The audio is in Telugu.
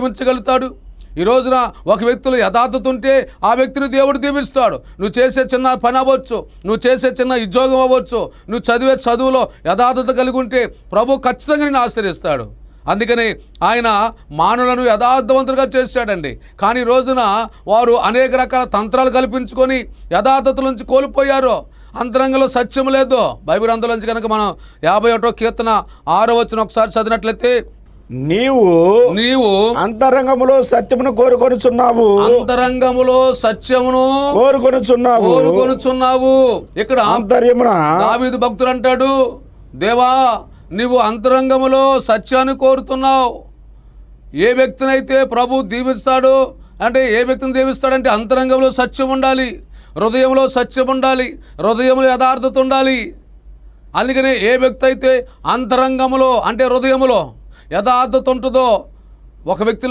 దీవించగలుగుతాడు ఈ రోజున ఒక వ్యక్తిలో యథార్థత ఉంటే ఆ వ్యక్తిని దేవుడు దీవిస్తాడు. నువ్వు చేసే చిన్న పని అవ్వచ్చు నువ్వు చేసే చిన్న ఉద్యోగం అవ్వచ్చు నువ్వు చదివే చదువులో యథార్థత కలిగి ఉంటే ప్రభు ఖచ్చితంగా నేను ఆశ్రయిస్తాడు. అందుకని ఆయన మానవులను యథార్థవంతులుగా చేశాడండి. కానీ రోజున వారు అనేక రకాల తంత్రాలు కల్పించుకొని యథార్థత నుంచి కోల్పోయారు. అంతరంగంలో సత్యం లేదు. బైబిల్ అందులోంచి కనుక మనం యాభై ఒకటో కీర్తన ఆరో వచ్చిన ఒకసారి చదివినట్లయితే నీవు నీవు అంతరంగములో సత్యమును కోరుకొనుచున్నావు. అంతరంగములో సత్యమును కోరుకొనుచున్నావు. కోరుకొనుచున్నావు. ఇక్కడ ఆంతర్యమున దావీదు భక్తుడు అంటాడు దేవా నీవు అంతరంగములో సత్యాన్ని కోరుతున్నావు. ఏ వ్యక్తినైతే ప్రభు దీవిస్తాడు అంటే ఏ వ్యక్తిని దీవిస్తాడంటే అంతరంగంలో సత్యం ఉండాలి హృదయంలో సత్యం ఉండాలి హృదయంలో యథార్థత ఉండాలి. అందుకనే ఏ వ్యక్తి అయితే అంతరంగములో అంటే హృదయములో యథార్థత ఉంటుందో ఒక వ్యక్తిలో